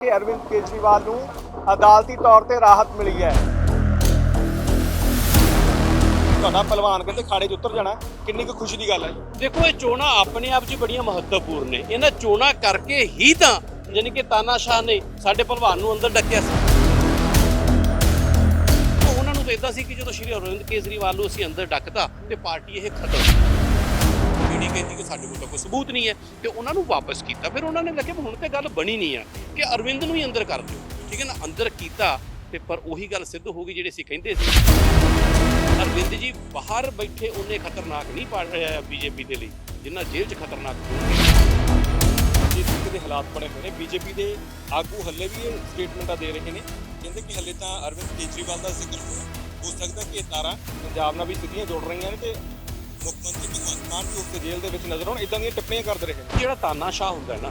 ਕਿ ਅਰਵਿੰਦ ਕੇਜਰੀਵਾਲ ਨੂੰ ਅਦਾਲਤੀ ਤੌਰ ਤੇ ਰਾਹਤ ਮਿਲੀ ਹੈ। ਤੁਹਾਡਾ ਪਹਿਲਵਾਨ ਕਹਿੰਦੇ ਖਾੜੇ 'ਚ ਉਤਰ ਜਾਣਾ। ਕਿੰਨੀ ਕੁ ਖੁਸ਼ੀ ਦੀ ਗੱਲ ਹੈ ਦੇਖੋ, ਇਹ ਚੋਣਾਂ ਆਪਣੇ ਆਪ 'ਚ ਬੜੀਆਂ ਮਹੱਤਵਪੂਰਨ ਨੇ। ਇਹਨਾਂ ਚੋਣਾਂ ਕਰਕੇ ਹੀ ਤਾਂ ਯਾਨੀ ਕਿ ਤਾਨਾਸ਼ਾਹ ਨੇ ਸਾਡੇ ਭਲਵਾਨ ਨੂੰ ਅੰਦਰ ਡੱਕਿਆ ਸੀ। ਉਹਨਾਂ ਨੂੰ ਤਾਂ ਇਦਾਂ ਸੀ ਕਿ ਜਦੋਂ ਸ਼੍ਰੀ ਅਰਵਿੰਦ ਕੇਜਰੀਵਾਲ ਨੂੰ ਅਸੀਂ ਅੰਦਰ ਡੱਕਦਾ ਤੇ ਪਾਰਟੀ ਇਹ ਖਤਮ। ਜਿਹੜੀ ਕਹਿੰਦੀ ਕਿ ਸਾਡੇ ਕੋਲ ਤਾਂ ਕੋਈ ਸਬੂਤ ਨਹੀਂ ਹੈ। ਤੇ ਉਹਨਾਂ ਨੂੰ ਵਾਪਸ ਕੀਤਾ। ਫਿਰ ਉਹਨਾਂ ਨੇ ਲੱਗਿਆ ਹੁਣ ਤੇ ਗੱਲ ਬਣੀ ਨਹੀਂ ਆ ਕਿ ਅਰਵਿੰਦ ਨੂੰ ਹੀ ਅੰਦਰ ਕਰ ਦਿਓ। ਠੀਕ ਹੈ ਨਾ? ਅੰਦਰ ਕੀਤਾ ਤੇ ਪਰ ਉਹੀ ਗੱਲ ਸਿੱਧ ਹੋ ਗਈ ਜਿਹੜੇ ਅਸੀਂ ਕਹਿੰਦੇ ਸੀ। ਅਰਵਿੰਦ ਜੀ ਬਾਹਰ ਬੈਠੇ ਉਹਨੇ ਖਤਰਨਾਕ ਨਹੀਂ ਪਾ ਬੀਜੇਪੀ ਦੇ ਲਈ, ਜਿੰਨਾ ਜੇਲ੍ਹ 'ਚ ਖਤਰਨਾਕ ਹੋਣਗੇ ਦੇ ਹਾਲਾਤ ਬਣੇ ਹੋਏ ਨੇ। ਬੀਜੇਪੀ ਦੇ ਆਗੂ ਹੱਲੇ ਵੀ ਇਹ ਸਟੇਟਮੈਂਟਾਂ ਦੇ ਰਹੇ ਨੇ। ਕਹਿੰਦੇ ਕਿ ਹੱਲੇ ਤਾਂ ਅਰਵਿੰਦ ਕੇਜਰੀਵਾਲ ਦਾ ਜ਼ਿਕਰ ਹੋਇਆ ਹੋ ਸਕਦਾ ਕਿ ਇਹ ਤਾਰਾਂ ਪੰਜਾਬ ਨਾਲ ਵੀ ਸਿੱਧੀਆਂ ਜੁੜ ਰਹੀਆਂ ਨੇ ਤੇ ਮੁੱਖ ਮੰਤਰੀ ਭਗਵੰਤ ਮਾਨ ਵੀ ਉਸਦੇ ਜੇਲ੍ਹ ਦੇ ਵਿੱਚ ਨਜ਼ਰ ਆਉਣ ਇਦਾਂ ਦੀਆਂ ਟਿੱਪਣੀਆਂ ਕਰਦੇ ਰਹੇ ਨੇ। ਜਿਹੜਾ ਤਾਨਾਸ਼ਾਹ ਹੁੰਦਾ ਹੈ ਨਾ,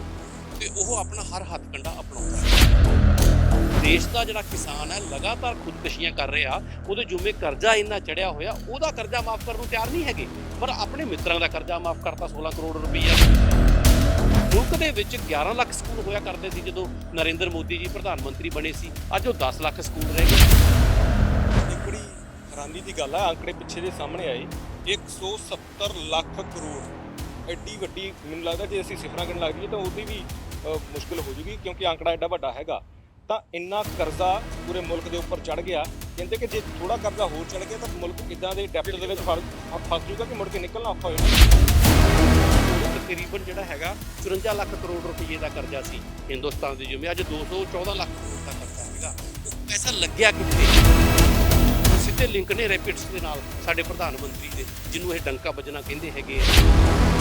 ਤੇ ਉਹ ਆਪਣਾ ਹਰ ਹੱਥ ਕੰਡਾ ਅਪਣਾਉਂਦਾ ਹੈ। ਦੇਸ਼ ਦਾ ਜਿਹੜਾ ਕਿਸਾਨ ਹੈ, ਲਗਾਤਾਰ ਖੁਦਕੁਸ਼ੀਆਂ ਕਰ ਰਿਹਾ, ਉਹਦੇ ਜੁਮੇ ਕਰਜ਼ਾ ਇੰਨਾ ਚੜਿਆ ਹੋਇਆ, ਉਹਦਾ ਕਰਜ਼ਾ ਮਾਫ ਕਰਨ ਨੂੰ ਤਿਆਰ ਨਹੀਂ ਹੈਗੇ, ਪਰ ਆਪਣੇ ਮਿੱਤਰਾਂ ਦਾ ਕਰਜ਼ਾ ਮਾਫ ਕਰਤਾ 16 ਕਰੋੜ ਰੁਪਈਆ। ਮੁਲਕ ਦੇ ਵਿੱਚ 11 ਲੱਖ ਸਕੂਲ ਹੋਇਆ ਕਰਦੇ ਸੀ, ਜਦੋਂ ਨਰਿੰਦਰ ਮੋਦੀ ਜੀ ਪ੍ਰਧਾਨ ਮੰਤਰੀ ਬਣੇ ਸੀ, ਅੱਜ ਉਹ 10 ਲੱਖ ਸਕੂਲ ਰਹਿ ਗਏ। ਇਹ ਬੜੀ ਹੈਰਾਨੀ ਦੀ ਗੱਲ ਆ ਅੰਕੜੇ ਪਿੱਛੇ ਦੇ ਸਾਹਮਣੇ ਆਏ। 170 ਲੱਖ ਕਰੋੜ। ਐਡੀ ਵੱਡੀ ਮੈਨੂੰ ਲੱਗਦਾ ਜੇ ਅਸੀਂ ਸਿਫਰਾਂ ਕਰਨ ਲੱਗ ਜਾਈਏ ਤਾਂ ਉਹਦੀ ਵੀ ਅ, ਮੁਸ਼ਕਲ ਹੋ ਜੂਗੀ ਕਿਉਂਕਿ ਅੰਕੜਾ ਐਡਾ ਵੱਡਾ ਹੈਗਾ। ਤਾਂ ਇੰਨਾ ਕਰਜ਼ਾ ਪੂਰੇ ਮੁਲਕ ਦੇ ਉੱਪਰ ਚੜ ਗਿਆ। ਕਹਿੰਦੇ ਕਿ ਜੇ ਥੋੜਾ ਕਰਜ਼ਾ ਹੋਰ ਚੜ ਗਿਆ ਤਾਂ ਮੁਲਕ ਇਦਾਂ ਦੇ ਡੈਪਟ ਦੇ ਵਿੱਚ ਫਸ ਫਸ ਜੂਗਾ ਕਿ ਮੁੜ ਕੇ ਨਿਕਲਣਾ ਔਖਾ ਹੋ ਜਾਣਾ ਤਕਰੀਬਨ ਜਿਹੜਾ ਹੈਗਾ 54 ਲੱਖ ਕਰੋੜ ਰੁਪਏ ਦਾ ਕਰਜ਼ਾ ਸੀ ਹਿੰਦੁਸਤਾਨ ਦੇ ਜਿਵੇਂ ਅੱਜ 214 ਲੱਖ ਕਰੋੜ ਦਾ ਕਰਜ਼ਾ ਹੈਗਾ। ਪੈਸਾ ਲੱਗਿਆ ਕਿੱਥੇ? ਸਿੱਧੇ ਲਿੰਕ ਨੇ ਰੈਪਿਡਸ ਦੇ ਨਾਲ ਸਾਡੇ ਪ੍ਰਧਾਨ ਮੰਤਰੀ ਦੇ, ਜਿਹਨੂੰ ਇਹ ਡੰਕਾ ਵੱਜਣਾ ਕਹਿੰਦੇ ਹੈਗੇ ਆ।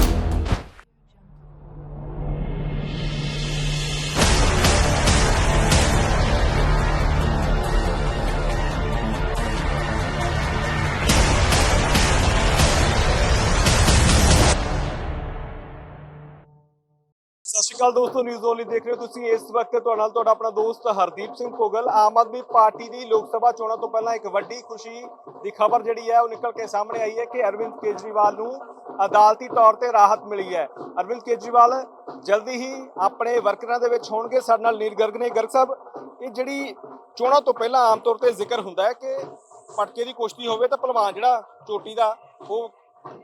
ਅਕਾਲ ਦੋਸਤੋ ਨਿਊਜ਼ ਓਨਲੀ ਦੇਖ ਰਹੇ ਹੋ ਤੁਸੀਂ। ਇਸ ਵਕਤ ਤੁਹਾਡੇ ਨਾਲ ਤੁਹਾਡਾ ਆਪਣਾ ਦੋਸਤ ਹਰਦੀਪ ਸਿੰਘ ਭੋਗਲ। ਆਮ ਆਦਮੀ ਪਾਰਟੀ ਦੀ ਲੋਕ ਸਭਾ ਚੋਣਾਂ ਤੋਂ ਪਹਿਲਾਂ ਇੱਕ ਵੱਡੀ ਖੁਸ਼ੀ ਦੀ ਖਬਰ ਜਿਹੜੀ ਹੈ, ਉਹ ਨਿਕਲ ਕੇ ਸਾਹਮਣੇ ਆਈ ਹੈ ਕਿ ਅਰਵਿੰਦ ਕੇਜਰੀਵਾਲ ਨੂੰ ਅਦਾਲਤੀ ਤੌਰ ਤੇ ਰਾਹਤ ਮਿਲੀ ਹੈ। ਅਰਵਿੰਦ ਕੇਜਰੀਵਾਲ ਜਲਦੀ ਹੀ ਆਪਣੇ ਵਰਕਰਾਂ ਦੇ ਵਿੱਚ ਹੋਣਗੇ। ਸਾਡੇ ਨਾਲ ਨੀਲ ਗਰਗ ਨੇ। ਗਰਗ ਸਾਹਿਬ, ਇਹ ਜਿਹੜੀ ਚੋਣਾਂ ਤੋਂ ਪਹਿਲਾਂ ਆਮ ਤੌਰ ਤੇ ਜ਼ਿਕਰ ਹੁੰਦਾ ਹੈ ਕਿ ਪਟਕੇ ਦੀ ਕੁਸ਼ਤੀ ਹੋਵੇ ਤਾਂ ਪਹਿਲਵਾਨ ਜਿਹੜਾ ਚੋਟੀ ਦਾ, ਉਹ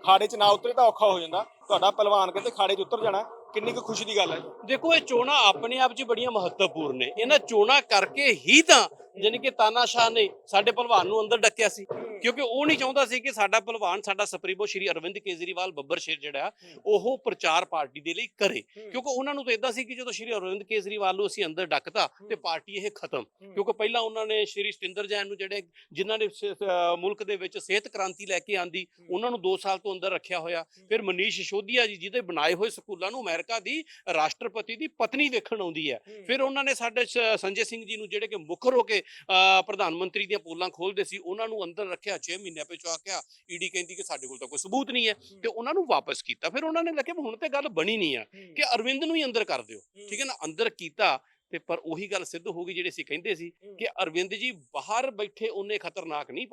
ਖਾੜੇ 'ਚ ਨਾ ਉਤਰੇ ਤਾਂ ਔਖਾ ਹੋ ਜਾਂਦਾ। ਤੁਹਾਡਾ ਪਹਿਲਵਾਨ ਕਹਿੰਦੇ ਖਾੜੇ 'ਚ ਉਤਰ ਜਾਣਾ। ਕਿੰਨੀ ਕੁ ਖੁਸ਼ੀ ਦੀ ਗੱਲ ਹੈ? ਦੇਖੋ, ਇਹ ਚੋਣਾਂ ਆਪਣੇ ਆਪ 'ਚ ਬੜੀਆਂ ਮਹੱਤਵਪੂਰਨ ਨੇ। ਇਹਨਾਂ ਚੋਣਾਂ ਕਰਕੇ ਹੀ ਤਾਂ ਯਾਨੀ ਕਿ ਤਾਨਾਸ਼ਾਹ ਨੇ ਸਾਡੇ ਭਲਵਾਨ ਨੂੰ ਅੰਦਰ ਡੱਕਿਆ ਸੀ। ਕਿਉਂਕਿ ਉਹ ਨਹੀਂ ਚਾਹੁੰਦਾ ਸੀ ਕਿ ਸਾਡਾ ਭਲਵਾਨ ਸਾਡਾ ਸੁਪਰੀਮੋ ਸ਼੍ਰੀ ਅਰਵਿੰਦ ਕੇਜਰੀਵਾਲ ਬੱਬਰ ਸ਼ੇਰ ਜਿਹੜਾ ਉਹ ਪ੍ਰਚਾਰ ਪਾਰਟੀ ਦੇ ਲਈ ਕਰੇ। ਕਿਉਂਕਿ ਉਹਨਾਂ ਨੂੰ ਤਾਂ ਇਦਾਂ ਸੀ ਕਿ ਜਦੋਂ ਸ਼੍ਰੀ ਅਰਵਿੰਦ ਕੇਜਰੀਵਾਲ ਨੂੰ ਅਸੀਂ ਅੰਦਰ ਡੱਕਤਾ ਤੇ ਪਾਰਟੀ ਇਹ ਖਤਮ। ਕਿਉਂਕਿ ਪਹਿਲਾਂ ਉਹਨਾਂ ਨੇ ਸ਼੍ਰੀ ਸਤਿੰਦਰ ਜੈਨ ਨੂੰ ਜਿਹੜੇ ਜਿਨ੍ਹਾਂ ਨੇ ਮੁਲਕ ਦੇ ਵਿੱਚ ਸਿਹਤ ਕ੍ਰਾਂਤੀ ਲੈ ਕੇ ਆਂਦੀ ਉਹਨਾਂ ਨੂੰ 2 ਸਾਲ ਤੋਂ ਅੰਦਰ ਰੱਖਿਆ ਹੋਇਆ। ਫਿਰ ਮਨੀਸ਼ ਸਿਸੋਦੀਆ ਜੀ ਜਿਹਦੇ ਬਣਾਏ ਹੋਏ ਸਕੂਲਾਂ ਨੂੰ ਅਮਰੀਕਾ ਦੀ ਰਾਸ਼ਟਰਪਤੀ ਦੀ ਪਤਨੀ ਵੇਖਣ ਆਉਂਦੀ ਹੈ। ਫਿਰ ਉਹਨਾਂ ਨੇ ਸਾਡੇ ਸੰਜੇ ਸਿੰਘ ਜੀ ਨੂੰ ਜਿਹੜੇ ਕਿ ਮੁੱਖਰ ਹੋ ਕੇ ਪ੍ਰਧਾਨ ਮੰਤਰੀ ਦੀਆਂ ਪੋਲਾਂ ਖੋਲਦੇ ਸੀ ਉਹਨਾਂ ਨੂੰ ਅੰਦਰ ਰੱਖਿਆ 6 ਮਹੀਨਿਆਂ ਪਿਛੋਂ ਆਖਿਆ ਈਡੀ ਕਹਿੰਦੀ ਕਿ ਸਾਡੇ ਕੋਲ ਤਾਂ ਕੋਈ ਸਬੂਤ ਨਹੀਂ ਹੈ। ਤੇ ਉਹਨਾਂ ਨੂੰ ਵਾਪਸ ਕੀਤਾ। ਫਿਰ ਉਹਨਾਂ ਨੇ ਲੱਗਿਆ ਹੁਣ ਤੇ ਗੱਲ ਬਣੀ ਨਹੀਂ ਆ ਕਿ ਅਰਵਿੰਦ ਨੂੰ ਹੀ ਅੰਦਰ ਕਰ ਦਿਓ। ਠੀਕ ਹੈ ਨਾ? ਅੰਦਰ ਕੀਤਾ ਤੇ ਪਰ ਉਹੀ ਗੱਲ ਸਿੱਧ ਹੋ ਗਈ ਜਿਹੜੇ ਅਸੀਂ ਕਹਿੰਦੇ ਸੀ ਕਿ ਅਰਵਿੰਦ ਜੀ ਬਾਹਰ ਬੈਠੇ ਉਹਨੇ ਖਤਰਨਾਕ ਨਹੀਂ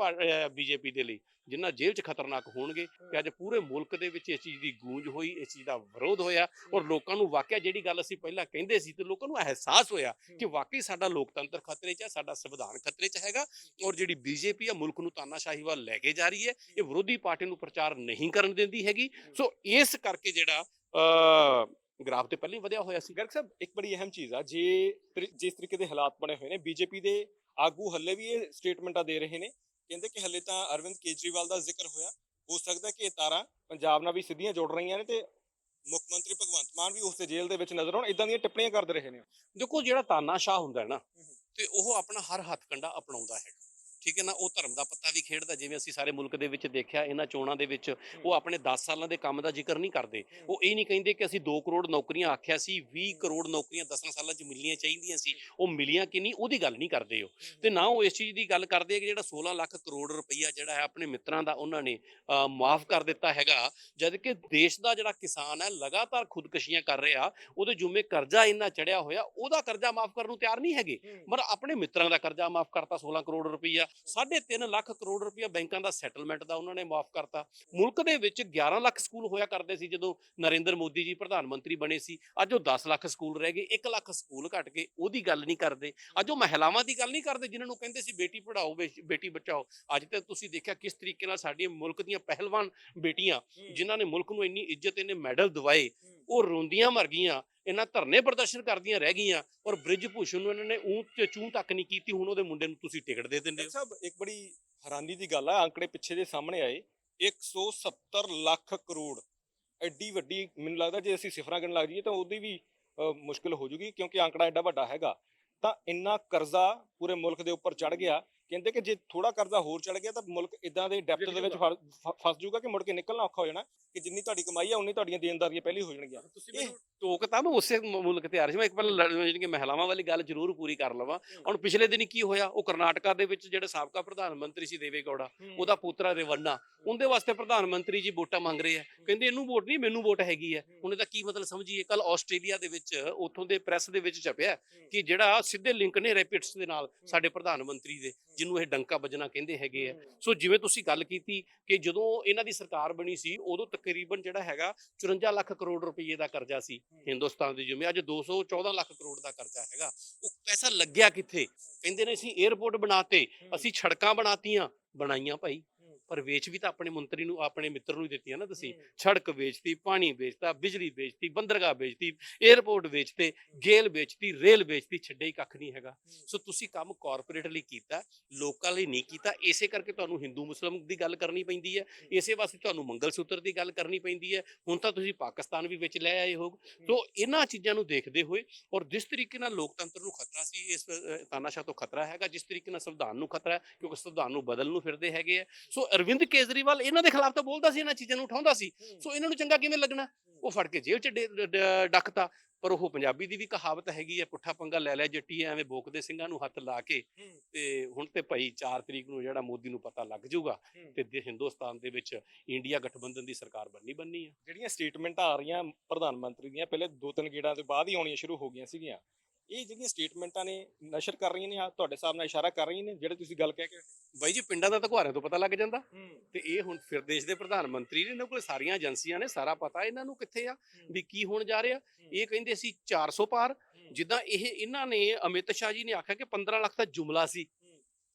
ਬੀਜੇਪੀ ਦੇ ਲਈ ਜਿੰਨਾ ਜੇਲ੍ਹ 'ਚ ਖਤਰਨਾਕ ਹੋਣਗੇ ਤੇ ਅੱਜ ਪੂਰੇ ਮੁਲਕ ਦੇ ਵਿੱਚ ਇਸ ਚੀਜ਼ ਦੀ ਗੂੰਜ ਹੋਈ ਇਸ ਚੀਜ਼ ਦਾ ਵਿਰੋਧ ਹੋਇਆ ਔਰ ਲੋਕਾਂ ਨੂੰ ਵਾਕਿਆ ਜਿਹੜੀ ਗੱਲ ਅਸੀਂ ਪਹਿਲਾਂ ਕਹਿੰਦੇ ਸੀ ਤੇ ਲੋਕਾਂ ਨੂੰ ਅਹਿਸਾਸ ਹੋਇਆ ਕਿ ਵਾਕਈ ਸਾਡਾ ਲੋਕਤੰਤਰ ਖਤਰੇ 'ਚ ਹੈ ਸਾਡਾ ਸੰਵਿਧਾਨ ਖਤਰੇ 'ਚ ਹੈਗਾ ਔਰ ਜਿਹੜੀ ਬੀਜੇਪੀ ਆ ਮੁਲਕ ਨੂੰ ਤਾਨਾਸ਼ਾਹੀ ਵੱਲ ਲੈ ਕੇ ਜਾ ਰਹੀ ਹੈ ਇਹ ਵਿਰੋਧੀ ਪਾਰਟੀ ਨੂੰ ਪ੍ਰਚਾਰ ਨਹੀਂ ਕਰਨ ਦਿੰਦੀ ਹੈਗੀ। ਸੋ ਇਸ ਕਰਕੇ ਜਿਹੜਾ ਗ੍ਰਾਫ ਤੇ ਪਹਿਲਾਂ ਹੀ ਵਧਿਆ ਹੋਇਆ ਸੀ। ਗਰਗ ਸਾਹਿਬ ਇੱਕ ਬੜੀ ਅਹਿਮ ਚੀਜ਼ ਆ ਜੇ ਜਿਸ ਤਰੀਕੇ ਦੇ ਹਾਲਾਤ ਬਣੇ ਹੋਏ ਨੇ ਬੀਜੇਪੀ ਦੇ ਆਗੂ ਹੱਲੇ ਵੀ ਇਹ ਸਟੇਟਮੈਂਟਾਂ ਦੇ ਰਹੇ ਨੇ ਕਹਿੰਦੇ ਕਿ ਹੱਲੇ ਤਾਂ ਅਰਵਿੰਦ ਕੇਜਰੀਵਾਲ ਦਾ ਜ਼ਿਕਰ ਹੋਇਆ। ਹੋ ਸਕਦਾ ਕਿ ਇਹ ਤਾਰਾਂ ਪੰਜਾਬ ਨਾਲ ਵੀ ਸਿੱਧੀਆਂ ਜੁੜ ਰਹੀਆਂ ਨੇ ਤੇ ਮੁੱਖ ਮੰਤਰੀ ਭਗਵੰਤ ਮਾਨ ਵੀ ਉਸਦੇ ਜੇਲ੍ਹ ਦੇ ਵਿੱਚ ਨਜ਼ਰ ਆਉਣ ਇਦਾਂ ਦੀਆਂ ਟਿੱਪਣੀਆਂ ਕਰਦੇ ਰਹੇ ਨੇ। ਦੇਖੋ ਜਿਹੜਾ ਤਾਨਾਸ਼ਾਹ ਹੁੰਦਾ ਹੈ ਨਾ ਤੇ ਉਹ ਆਪਣਾ ਹਰ ਹੱਥ ਕੰਡਾ ਅਪਣਾਉਂਦਾ ਹੈਗਾ। ਠੀਕ ਹੈ ਨਾ ਉਹ ਧਰਮ ਦਾ ਪੱਤਾ ਵੀ ਖੇਡਦਾ ਜਿਵੇਂ ਅਸੀਂ ਸਾਰੇ ਮੁਲਕ ਦੇ ਵਿੱਚ ਦੇਖਿਆ ਇਹਨਾਂ ਚੋਣਾਂ ਦੇ ਵਿੱਚ ਉਹ ਆਪਣੇ 10 ਸਾਲਾਂ ਦੇ ਕੰਮ ਦਾ ਜ਼ਿਕਰ ਨਹੀਂ ਕਰਦੇ। ਉਹ ਇਹ ਨਹੀਂ ਕਹਿੰਦੇ ਕਿ ਅਸੀਂ 2 ਕਰੋੜ ਨੌਕਰੀਆਂ ਆਖਿਆ ਸੀ 20 ਕਰੋੜ ਨੌਕਰੀਆਂ 10 ਸਾਲਾਂ 'ਚ ਮਿਲਣੀਆਂ ਚਾਹੀਦੀਆਂ ਸੀ ਉਹ ਮਿਲੀਆਂ ਕਿ ਨਹੀਂ ਉਹਦੀ ਗੱਲ ਨਹੀਂ ਕਰਦੇ ਉਹ। ਤੇ ਨਾ ਉਹ ਇਸ ਚੀਜ਼ ਦੀ ਗੱਲ ਕਰਦੇ ਕਿ ਜਿਹੜਾ 16 ਲੱਖ ਕਰੋੜ ਰੁਪਈਆ ਜਿਹੜਾ ਹੈ ਆਪਣੇ ਮਿੱਤਰਾਂ ਦਾ ਉਹਨਾਂ ਨੇ ਮਾਫ ਕਰ ਦਿੱਤਾ ਹੈਗਾ ਜਦ ਕਿ ਦੇਸ਼ ਦਾ ਜਿਹੜਾ ਕਿਸਾਨ ਹੈ ਲਗਾਤਾਰ ਖੁਦਕੁਸ਼ੀਆਂ ਕਰ ਰਿਹਾ ਉਹਦੇ ਜੁਮੇ ਕਰਜ਼ਾ ਇੰਨਾ ਚੜਿਆ ਹੋਇਆ ਉਹਦਾ ਕਰਜ਼ਾ ਮਾਫ ਕਰਨ ਨੂੰ ਤਿਆਰ ਨਹੀਂ ਹੈਗੇ। ਪਰ ਆਪਣੇ ਮਿੱਤਰਾਂ ਦਾ ਕਰਜ਼ਾ ਮਾਫ ਕਰਤਾ 16 ਕਰੋੜ ਰੁਪਈਆ 3.5 ਲੱਖ ਕਰੋੜ ਰੁਪਇਆ ਬੈਂਕਾਂ ਦਾ ਸੈਟਲਮੈਂਟ ਦਾ ਉਹਨਾਂ ਨੇ ਮਾਫ ਕਰਤਾ। ਮੁਲਕ ਦੇ ਵਿੱਚ 11 ਲੱਖ ਸਕੂਲ ਹੋਇਆ ਕਰਦੇ ਸੀ ਜਦੋਂ ਨਰਿੰਦਰ ਮੋਦੀ ਜੀ ਪ੍ਰਧਾਨ ਮੰਤਰੀ ਬਣੇ ਸੀ। ਅੱਜ ਉਹ 10 ਲੱਖ ਸਕੂਲ ਰਹਿ ਗਏ 1 ਲੱਖ ਸਕੂਲ ਘਟ ਗਏ ਉਹਦੀ ਗੱਲ ਨਹੀਂ ਕਰਦੇ। ਅੱਜ ਉਹ ਮਹਿਲਾਵਾਂ ਦੀ ਗੱਲ ਨਹੀਂ ਕਰਦੇ ਜਿਨ੍ਹਾਂ ਨੂੰ ਕਹਿੰਦੇ ਸੀ ਬੇਟੀ ਪੜਾਓ ਬੇਟੀ ਬਚਾਓ। ਅੱਜ ਤੇ ਤੁਸੀਂ ਦੇਖਿਆ ਕਿਸ ਤਰੀਕੇ ਨਾਲ ਸਾਡੀਆਂ ਮੁਲਕ ਦੀਆਂ ਪਹਿਲਵਾਨ ਬੇਟੀਆਂ ਜਿਨ੍ਹਾਂ ਨੇ ਮੁਲਕ ਨੂੰ ਇੰਨੀ ਇੱਜ਼ਤ ਇਹਨੇ ਮੈਡਲ ਦਿਵਾਏ ਉਹ ਰੋਂਦੀਆਂ ਮਰ ਗਈਆਂ। ਇਹਨਾਂ ਧਰਨੇ ਪ੍ਰਦਰਸ਼ਨ ਕਰਦੀਆਂ ਰਹਿ ਗਈਆਂ ਔਰ ਬ੍ਰਿਜ ਭੂਸ਼ਣ ਨੂੰ ਇਹਨਾਂ ਨੇ ਊਂ ਤੇ ਚੂੰ ਤੱਕ ਨਹੀਂ ਕੀਤੀ ਹੁਣ ਉਹਦੇ ਮੁੰਡੇ ਨੂੰ ਤੁਸੀਂ ਟਿਕਟ ਦੇ ਦਿੰਦੇ ਹੋ। ਸਾਹਿਬ ਇੱਕ ਬੜੀ ਹੈਰਾਨੀ ਦੀ ਗੱਲ ਆ ਅੰਕੜੇ ਪਿੱਛੇ ਦੇ ਸਾਹਮਣੇ ਆਏ 170 ਲੱਖ ਕਰੋੜ। ਐਡੀ ਵੱਡੀ ਮੈਨੂੰ ਲੱਗਦਾ ਜੇ ਅਸੀਂ ਸਿਫਰਾਂ ਗਿਣਨ ਲੱਗ ਜਾਈਏ ਤਾਂ ਉਹਦੀ ਵੀ ਅ, ਮੁਸ਼ਕਲ ਹੋ ਜੂਗੀ ਕਿਉਂਕਿ ਅੰਕੜਾ ਐਡਾ ਵੱਡਾ ਹੈਗਾ। ਤਾਂ ਇੰਨਾ ਕਰਜ਼ਾ ਪੂਰੇ ਮੁਲਕ ਦੇ ਉੱਪਰ ਚੜ ਗਿਆ। ਕਹਿੰਦੇ ਕਿ ਜੇ ਥੋੜਾ ਕਰਜ਼ਾ ਹੋਰ ਚੜ ਗਿਆ ਤਾਂ ਮੁਲਕ ਇਦਾਂ ਦੇ ਡੈਪਥ ਦੇ ਵਿੱਚ ਫਸ ਜਾਊਗਾ ਕਿ ਮੁੜ ਕੇ ਨਿਕਲਣਾ ਔਖਾ ਹੋ ਜਾਣਾ ਕਿ ਜਿੰਨੀ ਤੁਹਾਡੀ ਕਮਾਈ ਆ ਉਨੀ ਤੁਹਾਡੀਆਂ ਦੇਣਦਾਰੀਆਂ ਪਹਿਲੀ ਹੋ ਜਾਣਗੀਆਂ। ਤੁਸੀਂ ਮੈਨੂੰ ਟੋਕ ਤਾਂ ਮੈਂ ਉਸੇ ਮੁਲਕ ਤੇ ਆ ਰਹੀ ਸੀ। ਮੈਂ ਇੱਕ ਪਹਿਲਾਂ ਲੜ- ਜਿਹੜੀ ਕਿ ਮਹਿਲਾਵਾਂ ਵਾਲੀ ਗੱਲ ਜ਼ਰੂਰ ਪੂਰੀ ਕਰ ਲਵਾਂ। ਹੁਣ ਪਿਛਲੇ ਦਿਨੀ ਕੀ ਹੋਇਆ? ਉਹ ਕਰਨਾਟਕਾ ਦੇ ਵਿੱਚ ਜਿਹੜੇ ਸਾਬਕਾ ਪ੍ਰਧਾਨ ਮੰਤਰੀ ਸੀ ਦੇਵੇ ਗੌੜਾ ਉਹਦਾ ਪੁੱਤਰਾ ਰੇਵੰਨਾ ਉਹਦੇ ਵਾਸਤੇ ਪ੍ਰਧਾਨ ਮੰਤਰੀ ਜੀ ਵੋਟਾਂ ਮੰਗ ਰਹੇ ਆ। ਕਹਿੰਦੇ ਇਹਨੂੰ ਵੋਟ ਨਹੀਂ ਮੈਨੂੰ ਵੋਟ ਹੈਗੀ ਹੈ। ਉਹਨੇ ਤਾਂ ਕੀ ਮਤਲਬ ਸਮਝੀਏ? ਕੱਲ ਆਸਟ੍ਰੇਲੀਆ ਦੇ ਵਿੱਚ ਉੱਥੋਂ ਦੇ ਪ੍ਰੈਸ ਦੇ ਵਿੱਚ ਛਪਿਆ ਕਿ ਜਿਹੜਾ ਸਿੱਧੇ ਲਿੰਕ ਨੇ ਰੈਪਿਟਸ ਦੇ ਨਾਲ। ਸਾਡੇ ਪ੍ਰਧਾਨ ਮੰਤਰੀ ਦੇ ਜਿਹਨੂੰ ਇਹ ਡੰਕਾ ਵੱਜਣਾ ਕਹਿੰਦੇ ਹੈਗੇ ਆ। ਸੋ ਜਿਵੇਂ ਤੁਸੀਂ ਗੱਲ ਕੀਤੀ ਕਿ ਜਦੋਂ ਇਹਨਾਂ ਦੀ ਸਰਕਾਰ ਬਣੀ ਸੀ ਉਦੋਂ ਤਕਰੀਬਨ ਜਿਹੜਾ ਹੈਗਾ 54 ਲੱਖ ਕਰੋੜ ਰੁਪਏ ਦਾ ਕਰਜ਼ਾ ਸੀ ਹਿੰਦੁਸਤਾਨ ਦੇ ਜਿਵੇਂ। ਅੱਜ 214 ਲੱਖ ਕਰੋੜ ਦਾ ਕਰਜ਼ਾ ਹੈਗਾ। ਉਹ ਪੈਸਾ ਲੱਗਿਆ ਕਿੱਥੇ? ਕਹਿੰਦੇ ਨੇ ਅਸੀਂ 에어ਪੋਰਟ ਬਣਾਤੇ ਅਸੀਂ ਸੜਕਾਂ ਬਣਾਤੀਆਂ ਬਣਾਈਆਂ ਭਾਈ। ਪਰ ਵੇਚ ਵੀ ਤਾਂ ਆਪਣੇ ਮੰਤਰੀ ਨੂੰ ਆਪਣੇ ਮਿੱਤਰ ਨੂੰ ਹੀ ਦਿੱਤੀਆਂ ਨਾ ਤੁਸੀਂ। ਸੜਕ ਵੇਚਤੀ ਪਾਣੀ ਵੇਚਤਾ ਬਿਜਲੀ ਵੇਚਤੀ ਬੰਦਰਗਾਹ ਵੇਚਤੀ 에어ਪੋਰਟ ਵੇਚਤੇ ਗੇਲ ਵੇਚਤੀ ਰੇਲ ਵੇਚਤੀ ਛੱਡੇ ਹੀ ਕੱਖ ਨਹੀਂ ਹੈਗਾ। ਸੋ ਤੁਸੀਂ ਕੰਮ ਕਾਰਪੋਰੇਟ ਲਈ ਕੀਤਾ ਲੋਕਾਂ ਲਈ ਨਹੀਂ ਕੀਤਾ ਇਸੇ ਕਰਕੇ ਤੁਹਾਨੂੰ ਹਿੰਦੂ ਮੁਸਲਮ ਦੀ ਗੱਲ ਕਰਨੀ ਪੈਂਦੀ ਹੈ। ਇਸੇ ਵਾਸਤੇ ਤੁਹਾਨੂੰ ਮੰਗਲ ਸੂਤਰ ਦੀ ਗੱਲ ਕਰਨੀ ਪੈਂਦੀ ਹੈ। ਹੁਣ ਤਾਂ ਤੁਸੀਂ ਪਾਕਿਸਤਾਨ ਵੀ ਵਿੱਚ ਲੈ ਆਏ ਹੋ। ਸੋ ਇਹਨਾਂ ਚੀਜ਼ਾਂ ਨੂੰ ਦੇਖਦੇ ਹੋਏ ਔਰ ਜਿਸ ਤਰੀਕੇ ਨਾਲ ਲੋਕਤੰਤਰ ਨੂੰ ਖਤਰਾ ਸੀ ਇਸ ਤਾਨਾਸ਼ਾਹ ਤੋਂ ਖਤਰਾ ਹੈਗਾ ਜਿਸ ਤਰੀਕੇ ਨਾਲ ਸੰਵਿਧਾਨ ਨੂੰ ਖਤਰਾ ਹੈ ਕਿਉਂਕਿ ਸੰਵਿਧਾਨ ਨੂੰ ਬਦਲਣ ਨੂੰ ਫਿਰਦੇ ਹੈਗੇ ਆ। ਸੋ ਅਰਵਿੰਦ ਕੇਜਰੀਵਾਲ ਇਹਨਾਂ ਦੇ ਖਿਲਾਫ ਤਾਂ ਬੋਲਦਾ ਸੀ ਇਹਨਾਂ ਚੀਜ਼ਾਂ ਨੂੰ ਉਠਾਉਂਦਾ ਸੀ। ਸੋ ਇਹਨਾਂ ਨੂੰ ਚੰਗਾ ਕਿਵੇਂ ਲੱਗਣਾ? ਉਹ ਫੜ ਕੇ ਜੇਲ੍ਹ ਚ ਡੱਕਤਾ। ਪਰ ਉਹ ਪੰਜਾਬੀ ਦੀ ਵੀ ਕਹਾਵਤ ਹੈਗੀ ਹੈ ਪੁੱਠਾ ਪੰਗਾ ਲੈ ਲੈ ਜੱਟੀ ਐਵੇਂ ਬੋਕਦੇ ਸਿੰਘਾਂ ਨੂੰ ਹੱਥ ਲਾ ਕੇ। ਤੇ ਹੁਣ ਤੇ ਭਾਈ 4 ਤਰੀਕ ਨੂੰ ਜਿਹੜਾ ਮੋਦੀ ਨੂੰ ਪਤਾ ਲੱਗ ਜਾਊਗਾ ਤੇ ਹਿੰਦੁਸਤਾਨ ਦੇ ਵਿੱਚ ਇੰਡੀਆ ਗਠਬੰਧਨ ਦੀ ਸਰਕਾਰ ਬਣਨੀ ਬਣਨੀ ਹੈ ਜਿਹੜੀਆਂ ਸਟੇਟਮੈਂਟਾਂ ਆ ਰਹੀਆਂ ਪ੍ਰਧਾਨ ਮੰਤਰੀ ਦੀਆਂ ਪਹਿਲੇ ਦੋ ਤਿੰਨ ਗੇੜਾਂ ਤੋਂ ਬਾਅਦ ਹੀ ਆਉਣੀਆਂ ਸ਼ੁਰੂ ਹੋ ਗਈਆਂ ਸੀਗੀਆਂ। ਇਹ ਜਿਹੜੀਆਂ ਸਟੇਟਮੈਂਟਾਂ ਨੇ ਨਸ਼ਰ ਕਰ ਰਹੀਆਂ ਨੇ ਆ ਤੁਹਾਡੇ ਨਾਲ ਇਸ਼ਾਰਾ ਕਰ ਰਹੀਆਂ ਨੇ ਜਿਹੜੇ ਤੁਸੀਂ ਗੱਲ ਕਹਿ ਕੇ ਬਾਈ ਜੀ ਪਿੰਡਾਂ ਦਾ ਤਾਂ ਘੁਆਰਿਆਂ ਤੋਂ ਪਤਾ ਲੱਗ ਜਾਂਦਾ। ਤੇ ਇਹ ਹੁਣ ਫਿਰ ਦੇਸ਼ ਦੇ ਪ੍ਰਧਾਨ ਮੰਤਰੀ ਨੇ ਇਹਨਾਂ ਕੋਲ ਸਾਰੀਆਂ ਏਜੰਸੀਆਂ ਨੇ ਸਾਰਾ ਪਤਾ ਇਹਨਾਂ ਨੂੰ ਕਿੱਥੇ ਆ ਵੀ ਕੀ ਹੋਣ ਜਾ ਰਿਹਾ। ਇਹ ਕਹਿੰਦੇ ਸੀ 400 ਪਾਰ। ਜਿੱਦਾਂ ਇਹ ਇਹਨਾਂ ਨੇ ਅਮਿਤ ਸ਼ਾਹ ਜੀ ਨੇ ਆਖਿਆ ਕਿ 15 ਲੱਖ ਦਾ ਜੁਮਲਾ ਸੀ।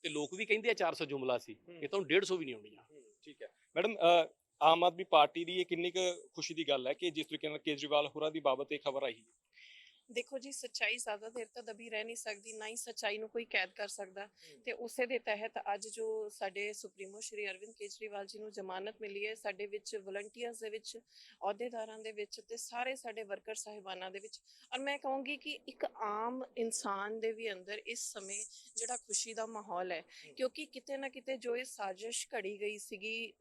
ਤੇ ਲੋਕ ਵੀ ਕਹਿੰਦੇ ਆ 400 ਜੁਮਲਾ ਸੀ। ਇਹ ਤਾਂ ਹੁਣ 150 ਵੀ ਨਹੀਂ ਆਉਣੀਆਂ ਠੀਕ ਹੈ। ਮੈਡਮ ਆਮ ਆਦਮੀ ਪਾਰਟੀ ਦੀ ਇਹ ਕਿੰਨੀ ਕੁ ਖੁਸ਼ੀ ਦੀ ਗੱਲ ਹੈ ਕਿ ਜਿਸ ਤਰੀਕੇ ਨਾਲ ਕੇਜਰੀਵਾਲ ਹੋਰਾਂ ਦੀ ਬਾਬਤ ਇਹ ਖਬਰ ਆਈ ਹੈ? ਦੇਖੋ ਜੀ ਸੱਚਾਈ ਜ਼ਿਆਦਾ ਦੇਰ ਤੱਕ ਦਬੀ ਰਹਿ ਨਹੀਂ ਸਕਦੀ ਨਾ ਹੀ ਸੱਚਾਈ ਨੂੰ ਕੋਈ ਕੈਦ ਕਰ ਸਕਦਾ। ਤੇ ਉਸੇ ਦੇ ਤਹਿਤ ਅੱਜ ਜੋ ਸਾਡੇ ਸੁਪਰੀਮੋ ਸ਼੍ਰੀ ਅਰਵਿੰਦ ਕੇਜਰੀਵਾਲ ਜੀ ਨੂੰ ਜ਼ਮਾਨਤ ਮਿਲੀ ਹੈ ਸਾਡੇ ਵਿੱਚ ਵਲੰਟੀਅਰਸ ਦੇ ਵਿੱਚ ਅਹੁਦੇਦਾਰਾਂ ਦੇ ਵਿੱਚ ਤੇ ਸਾਰੇ ਸਾਡੇ ਵਰਕਰ ਸਾਹਿਬਾਨਾਂ ਦੇ ਵਿੱਚ ਔਰ ਮੈਂ ਕਹੂੰਗੀ ਕਿ ਇੱਕ ਆਮ ਇਨਸਾਨ ਦੇ ਵੀ ਅੰਦਰ ਇਸ ਸਮੇਂ ਜਿਹੜਾ ਖੁਸ਼ੀ ਦਾ ਮਾਹੌਲ ਹੈ ਕਿਉਂਕਿ ਕਿਤੇ ਨਾ ਕਿਤੇ ਜੋ ਇਹ ਸਾਜ਼ਿਸ਼ ਘੜੀ ਗਈ ਸੀਗੀ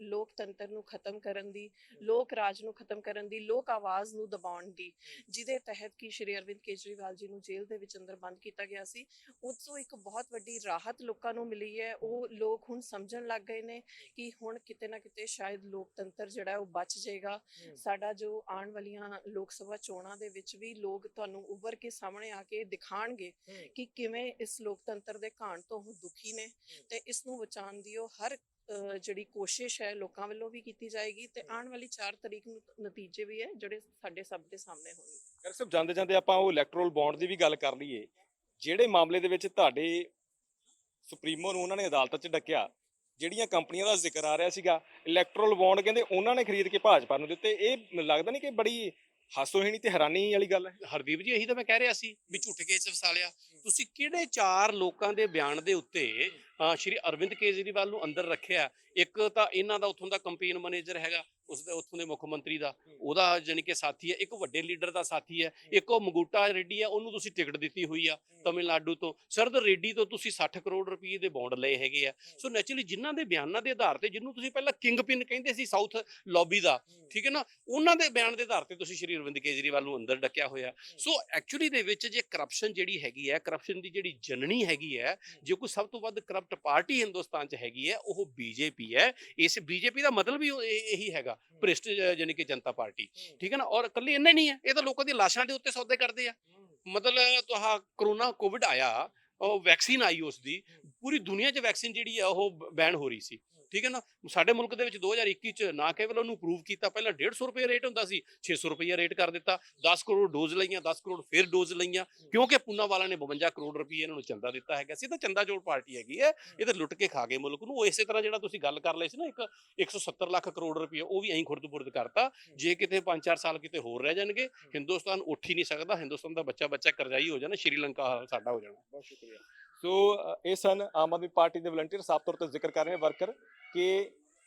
ਲੋਕਤੰਤਰ ਨੂੰ ਖਤਮ ਕਰਨ ਦੀ ਲੋਕ ਰਾਜ ਨੂੰ ਖਤਮ ਕਰਨ ਦੀ ਲੋਕ ਆਵਾਜ਼ ਨੂੰ ਦਬਾਉਣ ਦੀ ਜਿਹਦੇ ਤਹਿਤ ਕਿ ਸ਼੍ਰੀ ਅਰਵਿੰਦ ਕੇਜਰੀਵਾਲ ਜੀ ਨੂੰ ਜੇਲ੍ਹ ਦੇ ਵਿੱਚ ਅੰਦਰ ਬੰਦ ਕੀਤਾ ਗਿਆ ਸੀ ਉਸ ਤੋਂ ਇੱਕ ਬਹੁਤ ਵੱਡੀ ਰਾਹਤ ਲੋਕਾਂ ਨੂੰ ਮਿਲੀ ਹੈ। ਉਹ ਲੋਕ ਹੁਣ ਸਮਝਣ ਲੱਗ ਗਏ ਨੇ ਕਿ ਹੁਣ ਕਿਤੇ ਨਾ ਕਿਤੇ ਸ਼ਾਇਦ ਲੋਕਤੰਤਰ ਜਿਹੜਾ ਉਹ ਬਚ ਜਾਏਗਾ। ਸਾਡਾ ਜੋ ਆਉਣ ਵਾਲੀਆਂ ਲੋਕ ਸਭਾ ਚੋਣਾਂ ਦੇ ਵਿੱਚ ਵੀ ਲੋਕ ਤੁਹਾਨੂੰ ਉੱਭਰ ਕੇ ਸਾਹਮਣੇ ਆ ਕੇ ਦਿਖਾਣਗੇ ਕਿ ਕਿਵੇਂ ਇਸ ਲੋਕਤੰਤਰ ਦੇ ਘਾਣ ਤੋਂ ਉਹ ਦੁਖੀ ਨੇ ਤੇ ਇਸ ਨੂੰ ਬਚਾਉਣ ਦੀ ਉਹ ਹਰ ਜਿਹੜੀ ਕੋਸ਼ਿਸ਼ ਹੈ ਲੋਕਾਂ ਵੱਲੋਂ ਵੀ ਕੀਤੀ ਜਾਏਗੀ ਤੇ ਆਉਣ ਵਾਲੀ 4 ਤਰੀਕ ਨੂੰ ਨਤੀਜੇ ਵੀ ਹੈ ਜਿਹੜੇ ਸਾਡੇ ਸਭ ਦੇ ਸਾਹਮਣੇ ਹੋਣਗੇ। ਕਰ ਸਾਹਿਬ ਜਾਂਦੇ ਜਾਂਦੇ ਆਪਾਂ ਉਹ ਇਲੈਕਟਰਲ ਬੌਂਡ ਦੀ ਵੀ ਗੱਲ ਕਰ ਲਈਏ ਜਿਹੜੇ ਮਾਮਲੇ ਦੇ ਵਿੱਚ ਤੁਹਾਡੇ ਸੁਪਰੀਮੋ ਨੂੰ ਉਹਨਾਂ ਨੇ ਅਦਾਲਤ 'ਚ ਡੱਕਿਆ ਜਿਹੜੀਆਂ ਕੰਪਨੀਆਂ ਦਾ ਜ਼ਿਕਰ ਆ ਰਿਹਾ ਸੀਗਾ ਇਲੈਕਟਰਲ ਬੌਂਡ ਕਹਿੰਦੇ ਉਹਨਾਂ ਨੇ ਖਰੀਦ ਕੇ ਭਾਜਪਾ ਨੂੰ ਦਿੱਤੇ ਇਹ ਲੱਗਦਾ ਨਹੀਂ ਕਿ ਬੜੀ ਹਾਸੋਹੀਣੀ ਤੇ ਹੈਰਾਨੀ ਵਾਲੀ ਗੱਲ ਹੈ। ਹਰਦੀਪ ਜੀ ਇਹੀ ਤਾਂ ਮੈਂ ਕਹਿ ਰਿਹਾ ਸੀ ਵੀ ਝੂਠੇ ਕੇਸ ਫਸਾ ਲਿਆ ਤੁਸੀਂ ਕਿਹੜੇ ਚਾਰ ਲੋਕਾਂ ਦੇ ਬਿਆਨ ਦੇ ਉੱਤੇ ਅਹ, ਸ਼੍ਰੀ ਅਰਵਿੰਦ ਕੇਜਰੀਵਾਲ ਨੂੰ ਅੰਦਰ ਰੱਖਿਆ? ਇੱਕ ਤਾਂ ਇਹਨਾਂ ਦਾ ਉੱਥੋਂ ਦਾ ਕੰਪੇਨ ਮੈਨੇਜਰ ਹੈਗਾ ਉਸ ਦੇ ਉੱਥੋਂ ਦੇ ਮੁੱਖ ਮੰਤਰੀ ਦਾ, ਉਹਦਾ ਜਾਣੀ ਕਿ ਸਾਥੀ ਹੈ, ਇੱਕ ਵੱਡੇ ਲੀਡਰ ਦਾ ਸਾਥੀ ਹੈ, ਇੱਕ ਉਹ ਮੰਗੂਟਾ ਰੈਡੀ ਹੈ, ਉਹਨੂੰ ਤੁਸੀਂ ਟਿਕਟ ਦਿੱਤੀ ਹੋਈ ਆ ਤਮਿਲਨਾਡੂ ਤੋਂ। ਸਰਦ ਰੈਡੀ ਤੋਂ ਤੁਸੀਂ 60 ਕਰੋੜ ਰੁਪਏ ਦੇ ਬੌਂਡ ਲਏ ਹੈਗੇ ਆ। ਸੋ ਨੈਚੁਰਲੀ ਜਿਨ੍ਹਾਂ ਦੇ ਬਿਆਨਾਂ ਦੇ ਆਧਾਰ ਤੇ, ਜਿਹਨੂੰ ਤੁਸੀਂ ਪਹਿਲਾਂ ਕਿੰਗ ਪਿਨ ਕਹਿੰਦੇ ਸੀ ਸਾਊਥ ਲੌਬੀ ਦਾ, ਠੀਕ ਹੈ ਨਾ, ਉਹਨਾਂ ਦੇ ਬਿਆਨ ਦੇ ਆਧਾਰ ਤੇ ਤੁਸੀਂ ਸ਼੍ਰੀ ਅਰਵਿੰਦ ਕੇਜਰੀਵਾਲ ਨੂੰ ਅੰਦਰ ਡੱਕਿਆ ਹੋਇਆ। ਸੋ ਐਕਚੁਅਲੀ ਦੇ ਵਿੱਚ ਜੇ ਕਰਪਸ਼ਨ ਜਿਹੜੀ ਹੈਗੀ ਹੈ ਕਰਪਸ਼ਨ ਦੀ ਜਿਹੜੀ ਜਨਨੀ ਹੈਗੀ ਹੈ, ਜੇ ਕੋਈ ਸਭ ਤੋਂ ਵੱਧ ਕਰਪਟ ਪਾਰਟੀ ਹਿੰਦੁਸਤਾਨ 'ਚ ਹੈਗੀ ਹੈ, ਉਹ ਬੀਜੇਪੀ ਹੈ। ਇਸ ਬੀਜੇਪੀ ਦਾ ਮਤਲਬ ਵੀ ਉਹ ਇਹ- ਇਹੀ ਹੈਗਾ ਭ੍ਰਿਸ਼ਟ ਜਾਣੀ ਕਿ ਜਨਤਾ ਪਾਰਟੀ। ਠੀਕ ਹੈ ਨਾ? ਔਰ ਇਕੱਲੇ ਇੰਨਾ ਨਹੀਂ ਹੈ। ਇਹ ਤਾਂ ਲੋਕਾਂ ਦੀ ਲਾਸ਼ਾਂ ਦੇ ਉੱਤੇ ਸੌਦੇ ਕਰਦੇ ਆ। ਮਤਲਬ ਤੁਹਾ ਕਰੋਨਾ ਕੋਵਿਡ ਆਇਆ ਉਹ ਵੈਕਸੀਨ ਆਈ ਉਸ ਦੀ ਪੂਰੀ ਦੁਨੀਆ 'ਚ ਵੈਕਸੀਨ ਜਿਹੜੀ ਆ ਉਹ ਬੈਨ ਹੋ ਰਹੀ ਸੀ। ਠੀਕ ਹੈ ਨਾ? ਸਾਡੇ ਮੁਲਕ ਦੇ ਵਿੱਚ 2021 ਚ ਨਾ ਕੇਵਲ ਉਹਨੂੰ ਪ੍ਰੂਵ ਕੀਤਾ ਪਹਿਲਾਂ 150 ਰੁਪਏ ਰੇਟ ਹੁੰਦਾ ਸੀ 600 ਰੁਪਏ ਰੇਟ ਕਰ ਦਿੱਤਾ 10 ਕਰੋੜ ਡੋਜ਼ ਲਈਆਂ 10 ਕਰੋੜ ਫਿਰ ਡੋਜ਼ ਲਈਆਂ ਕਿਉਂਕਿ ਪੂਨਾ ਵਾਲਾ ਨੇ 52 ਕਰੋੜ ਰੁਪਏ ਇਹਨਾਂ ਨੂੰ ਚੰਦਾ ਦਿੱਤਾ ਹੈਗਾ ਸੀ ਤਾਂ ਚੰਦਾ ਚੋਰ ਪਾਰਟੀ ਹੈਗੀ ਹੈ ਇਹ ਤਾਂ ਲੁੱਟ ਕੇ ਖਾ ਗਏ ਮੁਲਕ ਨੂੰ ਉਹ ਇਸੇ ਤਰ੍ਹਾਂ ਜਿਹੜਾ ਤੁਸੀਂ ਗੱਲ ਕਰ ਲਈ ਸੀ ਨਾ ਇੱਕ 170 ਲੱਖ ਕਰੋੜ ਰੁਪਏ ਉਹ ਵੀ ਐਂ ਖੁਰਦ-ਬੁਰਦ ਕਰਤਾ ਜੇ ਕਿਤੇ 5-4 ਸਾਲ ਕਿਤੇ ਹੋਰ ਰਹਿ ਜਾਣਗੇ ਹਿੰਦੁਸਤਾਨ ਉੱਠ ਹੀ ਨਹੀਂ ਸਕਦਾ ਹਿੰਦੁਸਤਾਨ ਦਾ ਬੱਚਾ ਬੱਚਾ ਕਰਜ਼ਾਈ ਹੋ ਜਾਣਾ ਸ਼੍ਰੀਲੰਕਾ ਸਾਡਾ ਹੋ ਜਾਣਾ। ਬਹੁਤ ਸ਼ੁਕਰੀਆ। ਸੋ ਇਹ ਸਨ ਆਮ ਆਦਮੀ ਪਾਰਟੀ ਦੇ ਵਲੰਟੀਅਰ ਸਾਫ਼ ਤੌਰ ਤੇ ਜ਼ਿਕਰ ਕਰ ਰਹੇ ਨੇ ਵਰਕਰ ਕਿ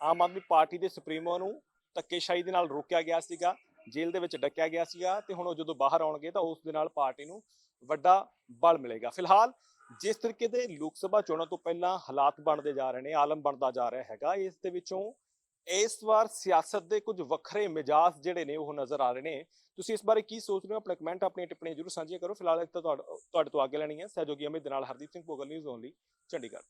ਆਮ ਆਦਮੀ ਪਾਰਟੀ ਦੇ ਸੁਪਰੀਮੋ ਨੂੰ ਧੱਕੇਸ਼ਾਹੀ ਦੇ ਨਾਲ ਰੋਕਿਆ ਗਿਆ ਸੀਗਾ, ਜੇਲ੍ਹ ਦੇ ਵਿੱਚ ਡੱਕਿਆ ਗਿਆ ਸੀਗਾ ਤੇ ਹੁਣ ਉਹ ਜਦੋਂ ਬਾਹਰ ਆਉਣਗੇ ਤਾਂ ਉਸ ਦੇ ਨਾਲ ਪਾਰਟੀ ਨੂੰ ਵੱਡਾ ਬਲ ਮਿਲੇਗਾ। ਫਿਲਹਾਲ ਜਿਸ ਤਰੀਕੇ ਦੇ ਲੋਕ ਸਭਾ ਚੋਣਾਂ ਤੋਂ ਪਹਿਲਾਂ ਹਾਲਾਤ ਬਣਦੇ ਜਾ ਰਹੇ ਨੇ, ਆਲਮ ਬਣਦਾ ਜਾ ਰਿਹਾ ਹੈਗਾ, ਇਸ ਦੇ ਵਿੱਚੋਂ ਇਸ ਵਾਰ ਸਿਆਸਤ ਦੇ ਕੁਝ ਵੱਖਰੇ ਮਿਜਾਜ਼ ਜਿਹੜੇ ਨੇ ਉਹ ਨਜ਼ਰ ਆ ਰਹੇ ਨੇ। ਤੁਸੀਂ ਇਸ ਬਾਰੇ ਕੀ ਸੋਚ ਰਹੇ ਹੋ? ਆਪਣੇ ਕਮੈਂਟ ਆਪਣੀਆਂ ਟਿੱਪਣੀਆਂ ਜ਼ਰੂਰ ਸਾਂਝੀਆਂ ਕਰੋ। ਫਿਲਹਾਲ ਇੱਥੇ ਤੁਹਾਡੇ ਤੁਹਾਡੇ ਤੋਂ ਅੱਗੇ ਲੈਣੀ ਹੈ। ਸਹਿਯੋਗੀ ਅਮਿਤ ਦੇ ਨਾਲ ਹਰਦੀਪ ਸਿੰਘ ਭੋਗਲ ਨਿਊਜ਼ ਓਨਲੀ ਚੰਡੀਗੜ੍ਹ।